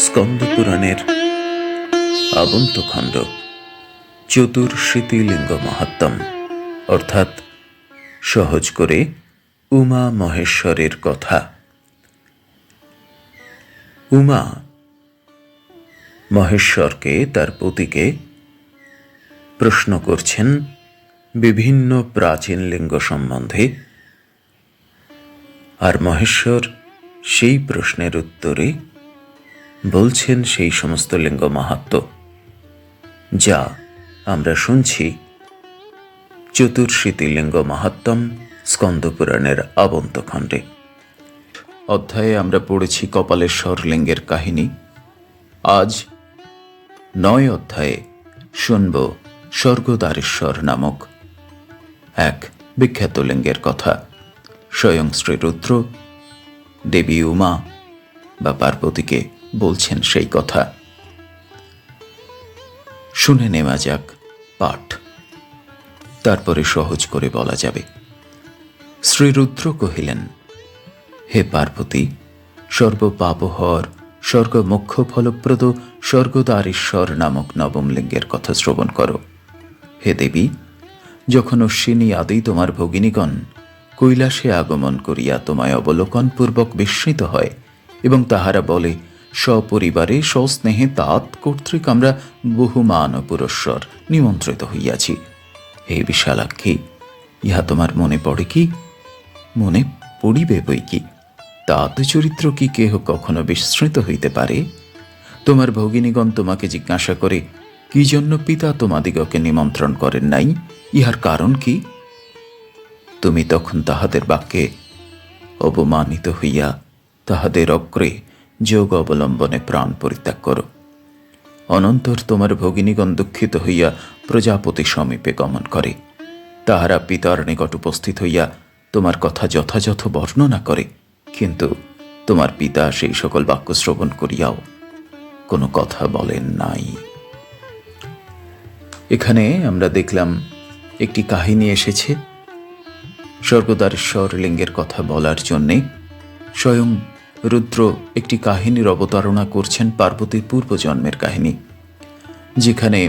স্কন্দ পুরাণের আবন্তখণ্ড চতুর্শীতিলিঙ্গ মাহাত্ম্যম অর্থাৎ সহজ করে উমা মহেশ্বরের কথা। উমা মহেশ্বরকে, তার পতিকে প্রশ্ন করছেন বিভিন্ন প্রাচীন লিঙ্গ সম্বন্ধে। আর মহেশ্বর সেই প্রশ্নের উত্তরে বলছেন সেই সমস্ত লিঙ্গ মাহাত্ম। যা আমরা শুনছি। চতুর্শীতি লিঙ্গ মাহাত্ম্যম স্কন্দপুরাণের আবন্তখণ্ডে অধ্যায়ে আমরা পড়েছি কপালেশ্বর লিঙ্গের কাহিনী। আজ নয় অধ্যায়ে শুনব স্বর্গদ্বারেশ্বর নামক এক বিখ্যাত লিঙ্গের কথা। স্বয়ং শ্রী রুদ্র দেবী উমা বা পার্বতীকে বলছেন সেই কথা। শুনে নেওয়া যাক পাঠ। তারপরে সহজ করে বলা যাবে। শ্রীরুদ্র কহিলেন, হে পার্বতী, সর্বপাপহর স্বর্গ মুখ্য ফলপ্রদ স্বর্গদ্বারেশ্বর নামক নবম লিঙ্গের কথা শ্রবণ করো। হে দেবী, যখন অশ্বিনী আদি তোমার ভগিনীগণ কৈলাসে আগমন করিয়া তোমায় অবলোকনপূর্বক বিস্মিত হয় এবং তাহারা বলে সপরিবারে সস্নেহে তাৎ কর্তৃক আমরা বহুমান পুরস্বর নিমন্ত্রিত হইয়াছি। হে বিশালাক্ষী, ইহা তোমার মনে পড়ে কি? মনে পড়িবে বই কি? তাত চরিত্র কি কেহ কখনো বিস্মৃত হইতে পারে? তোমার ভগিনীগণ তোমাকে জিজ্ঞাসা করে, কি জন্য পিতা তোমাদিগকে নিমন্ত্রণ করেন নাই? ইহার কারণ কি? তুমি তখন তাহাদের বাক্যে অপমানিত হইয়া তাহাদের অগ্রে যোগ অবলম্বনে প্রাণ পরিত্যাগ করো। অনন্তর তোমার ভগিনীগণ দুঃখিত হইয়া প্রজাপতি সমীপে গমন করে। তাহারা পিতার নিকট উপস্থিত হইয়া তোমার কথা যথাযথ বর্ণনা করে, কিন্তু তোমার পিতা সেই সকল বাক্য শ্রবণ করিয়াও কোনো কথা বলেন নাই। এখানে আমরা দেখলাম একটি কাহিনী এসেছে। স্বর্গদ্বারেশ্বর লিঙ্গের কথা বলার জন্যে স্বয়ং রুদ্র একটি কাহিনীর অবতারণা করছেন পার্বতীর পূর্বজন্মের কাহিনী, যেখানে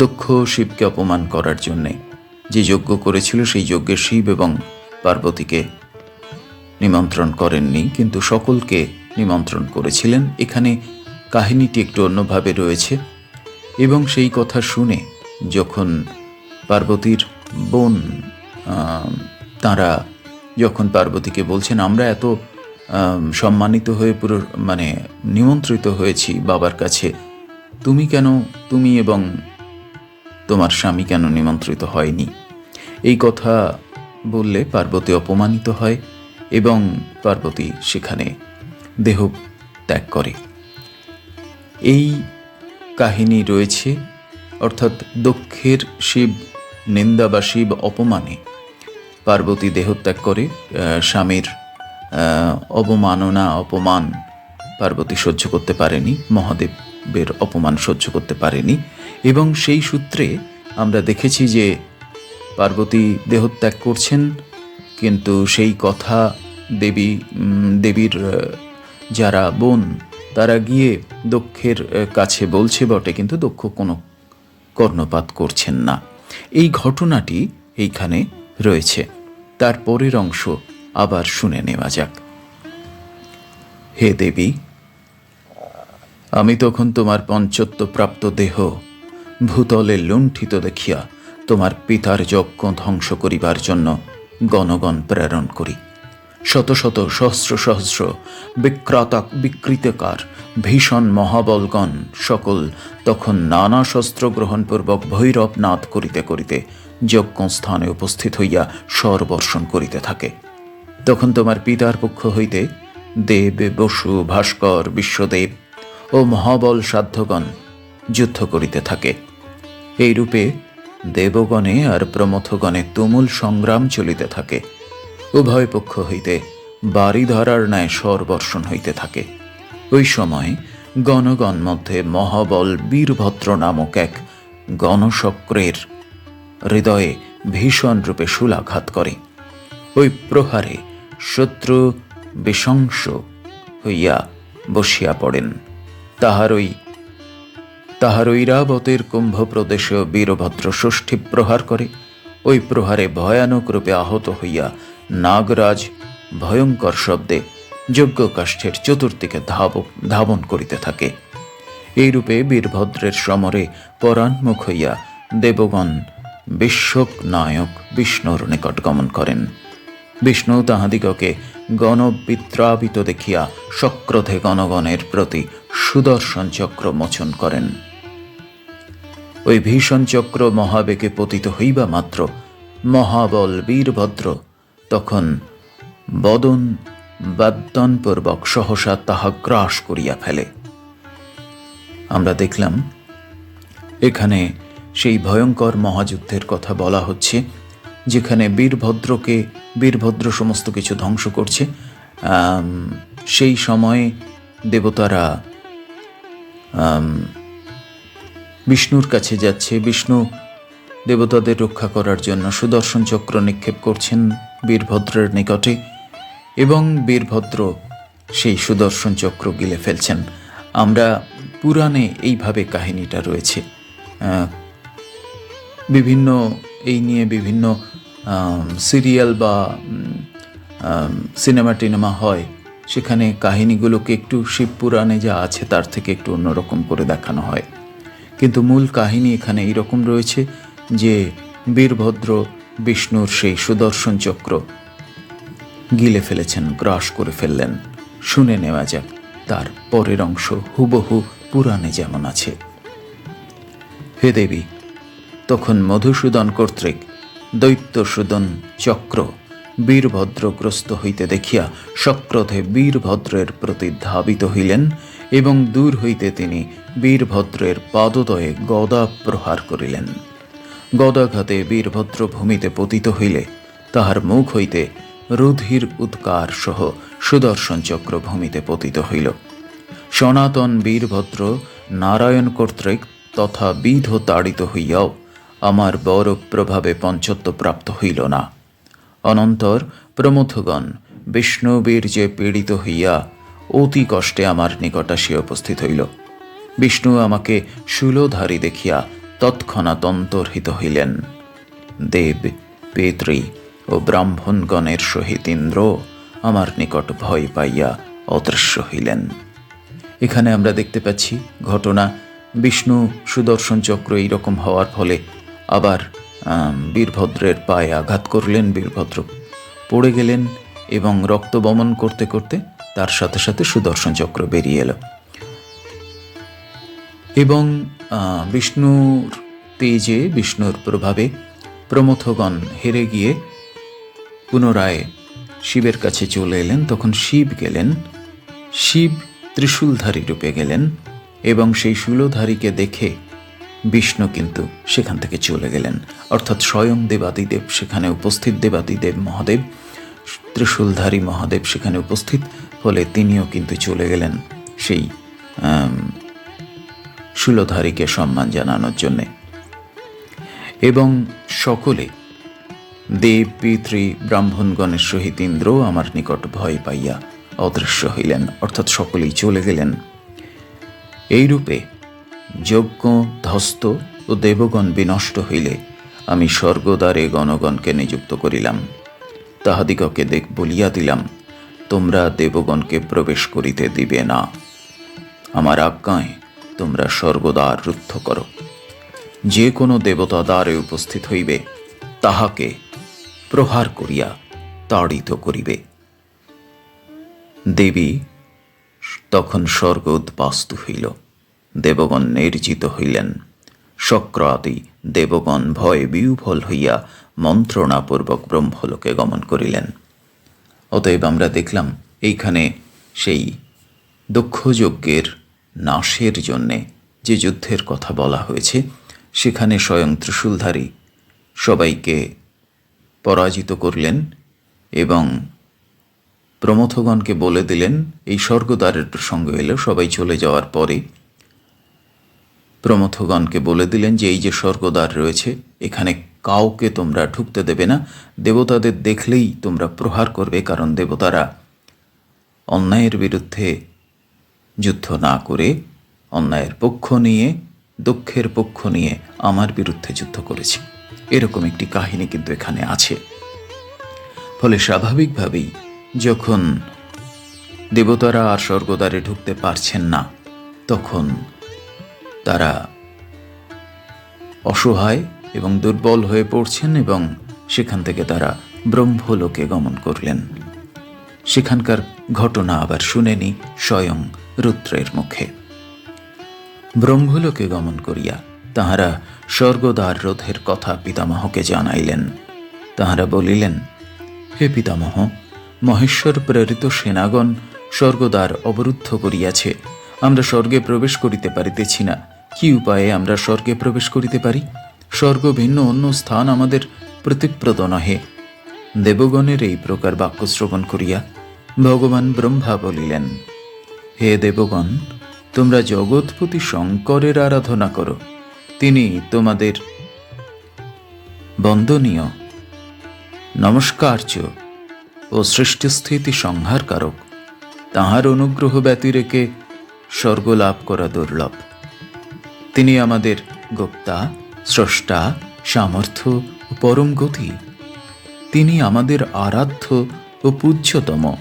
দক্ষ শিবকে অপমান করার জন্যে যে যজ্ঞ করেছিল সেই যজ্ঞে শিব এবং পার্বতীকে নিমন্ত্রণ করেননি, কিন্তু সকলকে নিমন্ত্রণ করেছিলেন। এখানে কাহিনীটি একটু অন্যভাবে রয়েছে এবং সেই কথা শুনে যখন পার্বতীর বোন তারা যখন পার্বতীকে বলছেন, আমরা এত সম্মানিত হয়ে পুরো মানে নিমন্ত্রিত হয়েছি বাবার কাছে। তুমি কেন, তুমি এবং তোমার স্বামী কেন নিমন্ত্রিত হয়নি? এই কথা বললে পার্বতী অপমানিত হয় এবং পার্বতী সেখানে দেহ ত্যাগ করে। এই কাহিনী রয়েছে, অর্থাৎ দক্ষের শিব, নিন্দা বা শিব অপমানে পার্বতী দেহত্যাগ করে স্বামীর অবমাননা অপমান পার্বতী সহ্য করতে পারেনি, মহাদেবের অপমান সহ্য করতে পারেনি। এবং সেই সূত্রে আমরা দেখেছি যে পার্বতী দেহত্যাগ করছেন, কিন্তু সেই কথা দেবী দেবীর যারা বোন, তারা গিয়ে দক্ষের কাছে বলছে বটে, কিন্তু দক্ষ কোনো কর্ণপাত করছেন না। এই ঘটনাটি এইখানে রয়েছে। তার পরের অংশ আবার শুনে নেওয়া যাক। হে দেবী, আমি তখন তোমার পঞ্চত্ব প্রাপ্ত দেহ ভূতলে লুণ্ঠিত দেখিয়া তোমার পিতার যজ্ঞ ধ্বংস করিবার জন্য গণগণ প্রেরণ করি। শত শত সহস্র সহস্র বিক্রাতা বিকৃতকার, ভীষণ মহাবলগণ সকল তখন নানা শস্ত্র গ্রহণপূর্বক ভৈরব নাদ করিতে করিতে যজ্ঞ স্থানে উপস্থিত হইয়া স্বরবর্ষণ করিতে থাকে। তখন তোমার পিতার পক্ষ হইতে দেব, বসু, ভাস্কর, বিশ্বদেব ও মহাবল সাধ্যগণ যুদ্ধ করিতে থাকে। এইরূপে দেবগণে আর প্রমথগণে তুমুল সংগ্রাম চলিতে থাকে। উভয় পক্ষ হইতে বাড়ি ধরার ন্যায় স্বরবর্ষণ হইতে থাকে। ওই সময় গণগণ মধ্যে মহাবল বীরভদ্র নামক এক গণশক্রের হৃদয়ে ভীষণ রূপে শুলাঘাত করে। ওই প্রহারে শত্রু বিশংস হইয়া বসিয়া পড়েন। তাহারই তাহার ঐরাবতের কুম্ভ প্রদেশেও বীরভদ্র ষষ্ঠী প্রহার করে। ওই প্রহারে ভয়ানক রূপে আহত হইয়া নাগরাজ ভয়ঙ্কর শব্দে যজ্ঞ কাষ্ঠের চতুর্দিকে ধাব, ধাবন করিতে থাকে। এইরূপে বীরভদ্রের সমরে পরাণমুখ হইয়া দেবগণ বিশ্বক নায়ক বিষ্ণুর নিকট গমন করেন। বিষ্ণু তাহাদিগকে গণবিত্রাবিত দেখিয়া সক্রোধে গণগণের প্রতি সুদর্শন চক্র মোচন করেন। ওই ভীষণ চক্র মহাবেগে পতিত হইবা মাত্র, মহাবল বীরভদ্র, তখন বদন বাদ্যনপূর্বক সহসা তাহা গ্রাস করিয়া ফেলে। আমরা দেখলাম, এখানে সেই ভয়ঙ্কর মহাযুদ্ধের কথা বলা হচ্ছে যেখানে বীরভদ্রকে, বীরভদ্র সমস্ত কিছু ধ্বংস করছে সেই সময়ে দেবতারা বিষ্ণুর কাছে যাচ্ছে। বিষ্ণু দেবতাদের রক্ষা করার জন্য সুদর্শন চক্র নিক্ষেপ করছেন বীরভদ্রের নিকটে এবং বীরভদ্র সেই সুদর্শন চক্র গিলে ফেলছেন। আমরা পুরাণে এইভাবে কাহিনীটা রয়েছে। বিভিন্ন, এই নিয়ে বিভিন্ন সিরিয়াল বা সিনেমা টিনেমা হয়, সেখানে কাহিনীগুলোকে একটু শিব পুরাণে যা আছে তার থেকে একটু অন্যরকম করে দেখানো হয়। কিন্তু মূল কাহিনী এখানে এইরকম রয়েছে যে, বীরভদ্র, বিষ্ণুর সেই সুদর্শন চক্র গিলে ফেলেছেন, গ্রাস করে ফেললেন। শুনে নেওয়া যাক, তার পরের অংশ হুবহু পুরাণে যেমন আছে। হে দেবী, তখন মধুসূদন কর্তৃক দৈত্যসূদন চক্র বীরভদ্রগ্রস্ত হইতে দেখিয়া সক্রোধে বীরভদ্রের প্রতি ধাবিত হইলেন এবং দূর হইতে তিনি বীরভদ্রের পাদদয়ে গদা প্রহার করিলেন। গদাঘাতে বীরভদ্র ভূমিতে পতিত হইলে তাহার মুখ হইতে রুধির উৎকার সহ সুদর্শন চক্র ভূমিতে পতিত হইল। সনাতন বীরভদ্র নারায়ণ কর্তৃক তথা বিধ তাড়িত হইয়াও আমার বড় প্রভাবে পঞ্চত্ব প্রাপ্ত হইল না। অনন্তর প্রমথগণ, বিষ্ণুবীর যে পীড়িত হইয়া অতি কষ্টে আমার নিকট আসিয়া উপস্থিত হইল। বিষ্ণু আমাকে শূলধারী দেখিয়া তৎক্ষণাৎ অন্তর্হিত হইলেন। দেব পেত্রী ও ব্রাহ্মণগণের সহিত ইন্দ্র আমার নিকট ভয় পাইয়া অদৃশ্য হইলেন। এখানে আমরা দেখতে পাচ্ছি ঘটনা। বিষ্ণু সুদর্শন চক্র এইরকম হওয়ার ফলে আবার বীরভদ্রের পায়ে আঘাত করলেন বীরভদ্র। পড়ে গেলেন এবং রক্ত বমন করতে করতে তার সাথে সাথে সুদর্শন চক্র বেরিয়ে এলো। এবং বিষ্ণুর তেজে, বিষ্ণুর প্রভাবে প্রমথগণ হেরে গিয়ে পুনরায় শিবের কাছে চলে এলেন। তখন শিব গেলেন। শিব ত্রিশূলধারী রূপে গেলেন এবং সেই শূলধারীকে দেখে বিষ্ণু কিন্তু সেখান থেকে চলে গেলেন। অর্থাৎ স্বয়ং দেবাদিদেব সেখানে উপস্থিত। দেবাদিদেব মহাদেব, ত্রিশূলধারী মহাদেব সেখানে উপস্থিত, ফলে তিনিও কিন্তু চলে গেলেন সেই শূলধারীকে সম্মান জানানোর জন্যে। এবং সকলে, দেব, পিতৃ, ব্রাহ্মণগণের সহিত ইন্দ্র আমার নিকট ভয় পাইয়া অদৃশ্য হইলেন। অর্থাৎ সকলেই চলে গেলেন। এইরূপে যজ্ঞ ধ্বস্ত ও দেবগণ বিনষ্ট হইলে আমি স্বর্গদ্বারে গণগণকে নিযুক্ত করিলাম। তাহাদিগকে দেখ, বলিয়া দিলাম, তোমরা দেবগণকে প্রবেশ করিতে দিবে না। আমার আজ্ঞায় তোমরা স্বর্গদ্বার রুদ্ধ করো। যে কোনো দেবতা দ্বারে উপস্থিত হইবে, তাহাকে প্রহার করিয়া তাড়িত করিবে। দেবী তখন স্বর্গ উদ্বাস্তু হইল। দেবগণ নির্জিত হইলেন। আদি দেবগণ ভয়ে বিহ্বল হইয়া মন্ত্রণাপূর্বক ব্রহ্মলোকে গমন করিলেন। অতএব আমরা দেখলাম এইখানে সেই দক্ষযজ্ঞের নাশের জন্যে যে যুদ্ধের কথা বলা হয়েছে, সেখানে স্বয়ং ত্রিশূলধারী সবাইকে পরাজিত করলেন এবং প্রমথগণকে বলে দিলেন, এই স্বর্গদ্বারের প্রসঙ্গ এলো, সবাই চলে যাওয়ার পরে প্রমথগণকে বলে দিলেন যে, এই যে স্বর্গদ্বার রয়েছে, এখানে কাউকে তোমরা ঢুকতে দেবে না। দেবতাদের দেখলেই তোমরা প্রহার করবে, কারণ দেবতারা অন্যায়ের বিরুদ্ধে যুদ্ধ না করে অন্যায়ের পক্ষ নিয়ে, দুঃখের পক্ষ নিয়ে আমার বিরুদ্ধে যুদ্ধ করেছে। এরকম একটি কাহিনী কিন্তু এখানে আছে। ফলে স্বাভাবিকভাবেই যখন দেবতারা আর স্বর্গদ্বারে ঢুকতে পারছেন না, তখন তারা অসহায় এবং দুর্বল হয়ে পড়ছেন এবং সেখান থেকে তারা ব্রহ্মলোকে গমন করলেন। সেখানকার ঘটনা আবার শুনেনি স্বয়ং রুদ্রের মুখে। ব্রহ্মলোকে গমন করিয়া তাহারা স্বর্গদ্বার রোধের কথা পিতামহকে জানাইলেন। তাহারা বলিলেন, হে পিতামহ, মহেশ্বর প্রেরিত সেনাগণ স্বর্গদ্বার অবরুদ্ধ করিয়াছে। আমরা স্বর্গে প্রবেশ করিতে পারিতেছি না। কি উপায়ে আমরা স্বর্গে প্রবেশ করিতে পারি? স্বর্গ ভিন্ন অন্য স্থান আমাদের প্রতিপ্রদ নহে। দেবগণের এই প্রকার বাক্য শ্রবণ করিয়া ভগবান ব্রহ্মা বলিলেন, হে দেবগণ, তোমরা জগৎপতি শঙ্করের আরাধনা করো। তিনি তোমাদের বন্দনীয়। নমস্কার্য ও সৃষ্টিস্থিতি সংহারকারক। তাহার অনুগ্রহ ব্যতিরেকে স্বর্গ লাভ করা দুর্লভ। তিনি আমাদের গোপ্তা, স্রষ্টা, সামর্থ্য ও পরম গতি। তিনি আমাদের আরাধ্য ও পূজ্যতম।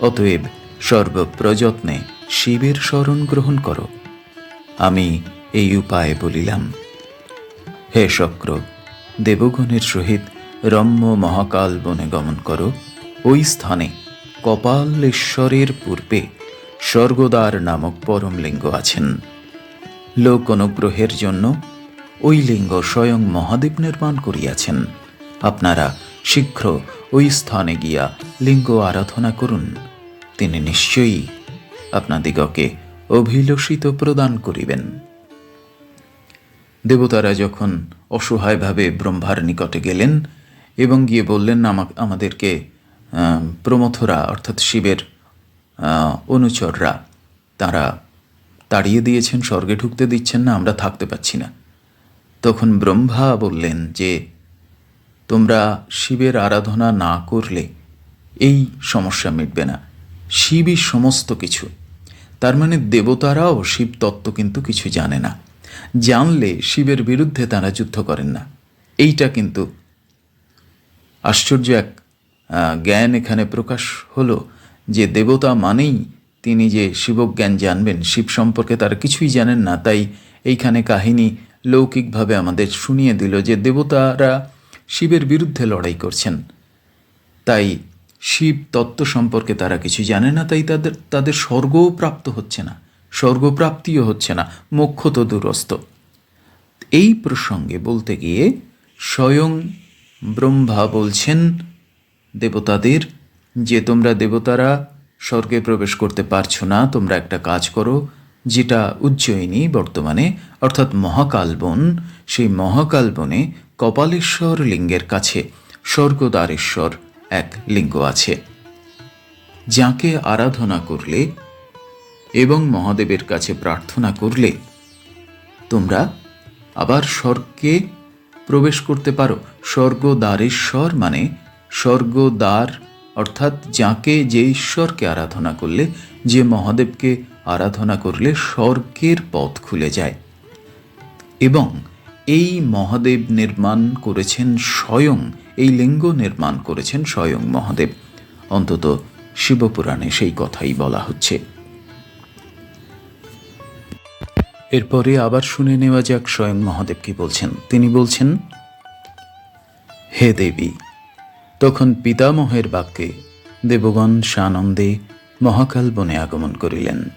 অতএব সর্বপ্রযত্নে শিবের স্মরণ গ্রহণ করো। আমি এই উপায়ে বলিলাম, হে শক্র, দেবগণের সহিত রম্য মহাকাল বনে গমন করো। ওই স্থানে কপালেশ্বরের পূর্বে স্বর্গদ্বার নামক পরম লিঙ্গ আছেন। লোক অনুগ্রহের জন্য ওই লিঙ্গ স্বয়ং মহাদেব নির্মাণ করিয়াছেন। আপনারা শীঘ্র ওই স্থানে গিয়া লিঙ্গ আরাধনা করুন। তিনি নিশ্চয়ই আপনাদিগকে অভিলষিত প্রদান করিবেন। দেবতারা যখন অসহায়ভাবে ব্রহ্মার নিকটে গেলেন এবং গিয়ে বললেন আমা- আমাদেরকে প্রমথরা, অর্থাৎ শিবের অনুচররা, তারা তাড়িয়ে দিয়েছেন, স্বর্গে ঢুকতে দিচ্ছেন না, আমরা থাকতে পাচ্ছি না। তখন ব্রহ্মা বললেন যে, তোমরা শিবের আরাধনা না করলে এই সমস্যা মিটবে না। শিবই সমস্ত কিছু। তার মানে দেবতারাও শিব তত্ত্ব কিন্তু কিছু জানে না। জানলে শিবের বিরুদ্ধে তারা যুদ্ধ করেন না। এইটা কিন্তু আশ্চর্য এক জ্ঞান এখানে প্রকাশ হলো যে দেবতা মানেই তিনি যে শিবজ্ঞান জানবেন, শিব সম্পর্কে তারা কিছুই জানেন না, তাই এইখানে কাহিনী লৌকিকভাবে আমাদের শুনিয়ে দিল যে দেবতারা শিবের বিরুদ্ধে লড়াই করছেন। তাই শিব তত্ত্ব সম্পর্কে তারা কিছু জানে না, তাই তাদের তাদের স্বর্গও প্রাপ্ত হচ্ছে না, স্বর্গপ্রাপ্তিও হচ্ছে না, মোক্ষ তো দূরস্থ এই প্রসঙ্গে বলতে গিয়ে স্বয়ং ব্রহ্মা বলছেন, দেবতাদের, যে তোমরা দেবতারা স্বর্গে প্রবেশ করতে পারছ না, তোমরা একটা কাজ করো, যেটা উজ্জয়িনী বর্তমানে, অর্থাৎ মহাকাল বন সেই মহাকাল বনে কপালেশ্বর লিঙ্গের কাছে, স্বর্গদ্বারেশ্বর এক লিঙ্গ আছে। যাকে আরাধনা করলে এবং মহাদেবের কাছে প্রার্থনা করলে, তোমরা আবার স্বর্গে প্রবেশ করতে পারো। স্বর্গদ্বারেশ্বর মানে স্বর্গদ্বার অর্থাৎ যাকে যে ঈশ্বরকে আরাধনা করলে, যে মহাদেবকে আরাধনা করলে স্বর্গের পথ খুলে যায়। এবং এই মহাদেব নির্মাণ করেছেন স্বয়ং, এই লিঙ্গ নির্মাণ করেছেন স্বয়ং মহাদেব। অন্তত শিবপুরাণে সেই কথাই বলা হচ্ছে। এরপরে আবার শুনে নেওয়া যাক স্বয়ং মহাদেব কি বলছেন। তিনি বলছেন, হে দেবী তখন পিতামহের বাক্যে দেবগণ সানন্দে মহাকাল বনে আগমন করিলেন।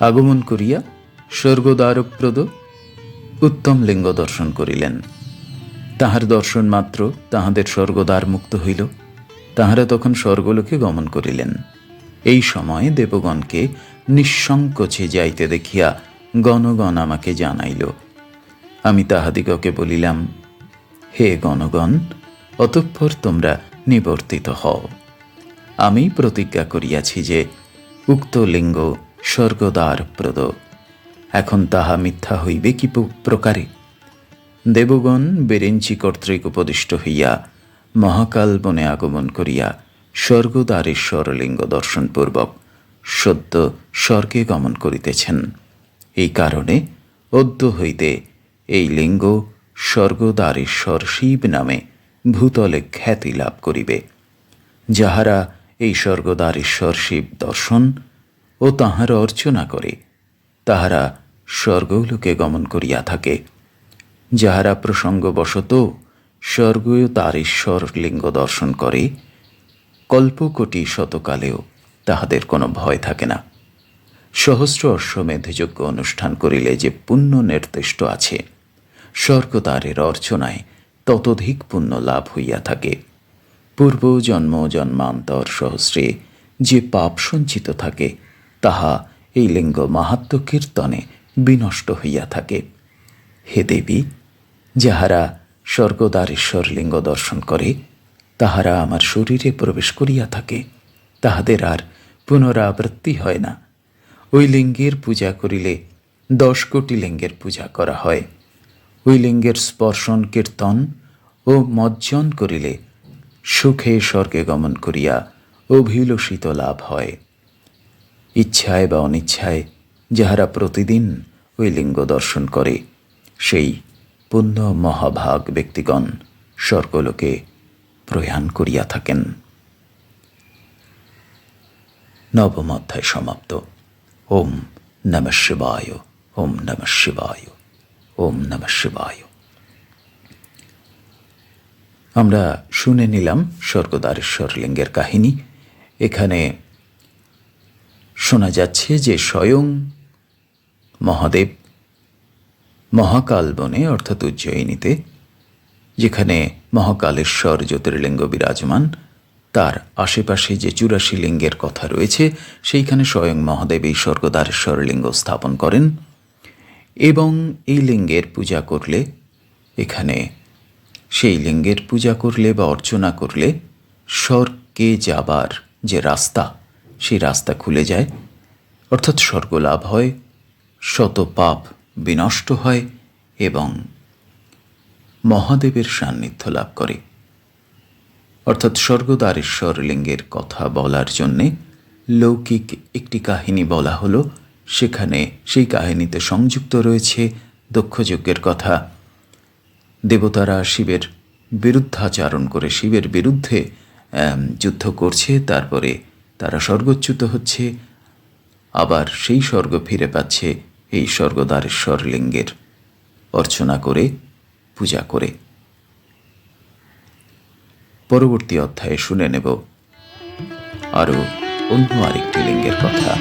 আগমন করিয়া স্বর্গদ্বারপ্রদ উত্তম লিঙ্গ দর্শন করিলেন। তাহার দর্শন মাত্র তাহাদের স্বর্গদ্বার মুক্ত হইল। তাহারা তখন স্বর্গলোকে গমন করিলেন। এই সময় দেবগণকে নিঃসংকোচে যাইতে দেখিয়া গণগণ আমাকে জানাইল। আমি তাহাদিগকে বলিলাম, হে গণগণ অতঃপর তোমরা নিবর্তিত হও। আমি প্রতিজ্ঞা করিয়াছি যে উক্ত লিঙ্গ স্বর্গদ্বার প্রদ এখন তাহা মিথ্যা হইবে কি প্রকারে? দেবগণ বেরেঞ্চি কর্তৃক উপদিষ্ট হইয়া মহাকাল বনে আগমন করিয়া স্বর্গদ্বারেশ্বর লিঙ্গ দর্শনপূর্বক সদ্য স্বর্গে গমন করিতেছেন। এই কারণে অদ্য হইতে এই লিঙ্গ স্বর্গদ্বারেশ্বর শিব নামে ভূতলে খ্যাতি লাভ করিবে। যাহারা এই স্বর্গদ্বারেশ্বর শিব দর্শন ও তাহার অর্চনা করে, তাহারা স্বর্গলোকে গমন করিয়া থাকে। যাহারা প্রসঙ্গবশত স্বর্গীয় তারেশ্বর লিঙ্গ দর্শন করে, কল্পকোটি শতকালেও তাহাদের কোনো ভয় থাকে না। সহস্র অশ্বমেধ যজ্ঞ অনুষ্ঠান করিলে যে পুণ্য নির্দিষ্ট আছে, স্বর্গদ্বারের অর্চনায় ততোধিক পুণ্য লাভ হইয়া থাকে। পূর্ব জন্ম জন্মান্তর সহস্রে যে পাপ সঞ্চিত থাকে, তাহা এই লিঙ্গ মাহাত্ম কীর্তনে বিনষ্ট হইয়া থাকে। হে দেবী, যাহারা স্বর্গদ্বারেশ্বর লিঙ্গ দর্শন করে, তাহারা আমার শরীরে প্রবেশ করিয়া থাকে, তাহাদের আর পুনরাবৃত্তি হয় না। ওই লিঙ্গের পূজা করিলে দশ কোটি লিঙ্গের পূজা করা হয়। ওই লিঙ্গের স্পর্শন, কীর্তন ও মজ্জন করিলে সুখে স্বর্গে গমন করিয়া অভিলষিত লাভ হয়। ইচ্ছায় বা অনিচ্ছায় যাহারা প্রতিদিন ওই লিঙ্গ দর্শন করে, সেই পুণ্য মহাভাগ ব্যক্তিগণ স্বর্গলোকে প্রয়াণ করিয়া থাকেন। নবম অধ্যায় সমাপ্ত। ওম নম শিবায়, ওম নম শিবায়। ওম নম শিবায়। আমরা শুনে নিলাম স্বর্গদ্বারেশ্বর লিঙ্গের কাহিনী। এখানে শোনা যাচ্ছে যে স্বয়ং মহাদেব মহাকাল বনে, অর্থাৎ উজ্জয়িনীতে, যেখানে মহাকালেশ্বর জ্যোতির্লিঙ্গ বিরাজমান, তার আশেপাশে যে চুরাশি লিঙ্গের কথা রয়েছে, সেইখানে স্বয়ং মহাদেব এই স্বর্গদ্বারেশ্বর লিঙ্গ স্থাপন করেন। এবং এই লিঙ্গের পূজা করলে, এখানে সেই লিঙ্গের পূজা করলে বা অর্চনা করলে স্বর্গে যাবার যে রাস্তা, সেই রাস্তা খুলে যায়। অর্থাৎ স্বর্গ লাভ হয়, শত পাপ বিনষ্ট হয় এবং মহাদেবের সান্নিধ্য লাভ করে। অর্থাৎ স্বর্গদ্বারেশ্বর লিঙ্গের কথা বলার জন্যে লৌকিক একটি কাহিনী বলা হলো সেখানে সেই কাহিনীতে সংযুক্ত রয়েছে দক্ষযজ্ঞের কথা। দেবতারা শিবের বিরুদ্ধাচারণ করে শিবের বিরুদ্ধে যুদ্ধ করছে, তারপরে তারা স্বর্গচ্যুত হচ্ছে, আবার সেই স্বর্গ ফিরে পাচ্ছে এই স্বর্গদ্বারেশ্বর লিঙ্গের অর্চনা করে, পূজা করে। পরবর্তী অধ্যায়ে শুনে নেব আরও অন্য আরেকটি লিঙ্গের কথা।